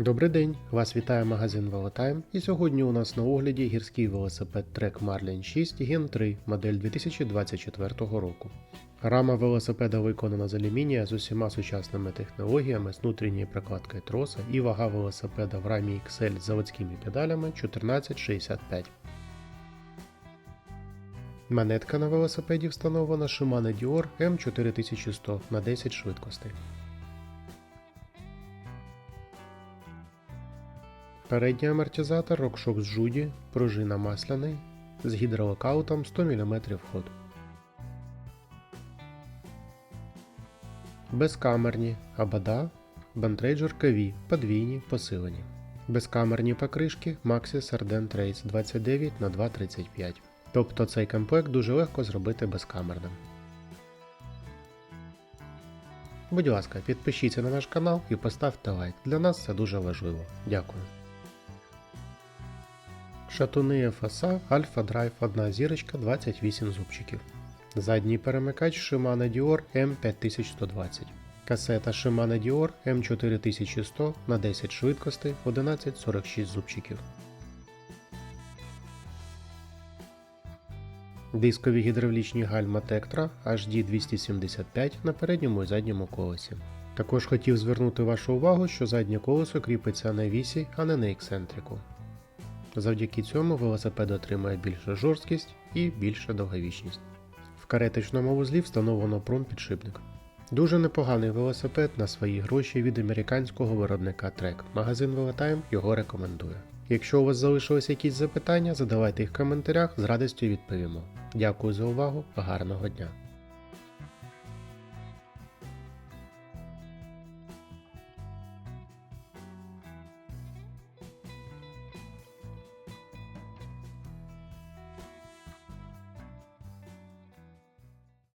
Добрий день! Вас вітає магазин Велотайм. І сьогодні у нас на огляді гірський велосипед Trek Marlin 6 Gen 3 модель 2024 року. Рама велосипеда виконана з алюмінія з усіма сучасними технологіями, з внутрішньою прокладкою троса і вага велосипеда в рамі XL з заводськими педалями 1465. Манетка на велосипеді встановлена Shimano Dior M4100 на 10 швидкостей. Передній амортизатор RockShox з Judy, пружина масляний, з гідролокаутом 100 мм ход. Безкамерні Абада, Bantrager KV, подвійні, посилені. Безкамерні покришки Maxxis Arden Trace 29 на 235 Тобто цей комплект дуже легко зробити безкамерним. Будь ласка, підпишіться на наш канал і поставте лайк. Для нас це дуже важливо. Дякую. Шатуни FSA Alpha Drive 1 зірочка 28 зубчиків. Задній перемикач Shimano Dior M5120. Касета Shimano Dior M4100 на 10 швидкостей 1146 зубчиків. Дискові гідравлічні гальма Tektра HD 275 на передньому і задньому колесі. Також хотів звернути вашу увагу, що заднє колесо кріпиться на вісі, а не на ексцентрику. Завдяки цьому велосипед отримає більшу жорсткість і більша довговічність. В кареточному вузлі встановлено промпідшипник. Дуже непоганий велосипед на свої гроші від американського виробника Trek. Магазин Velotime його рекомендує. Якщо у вас залишились якісь запитання, задавайте їх в коментарях, з радістю відповімо. Дякую за увагу, гарного дня!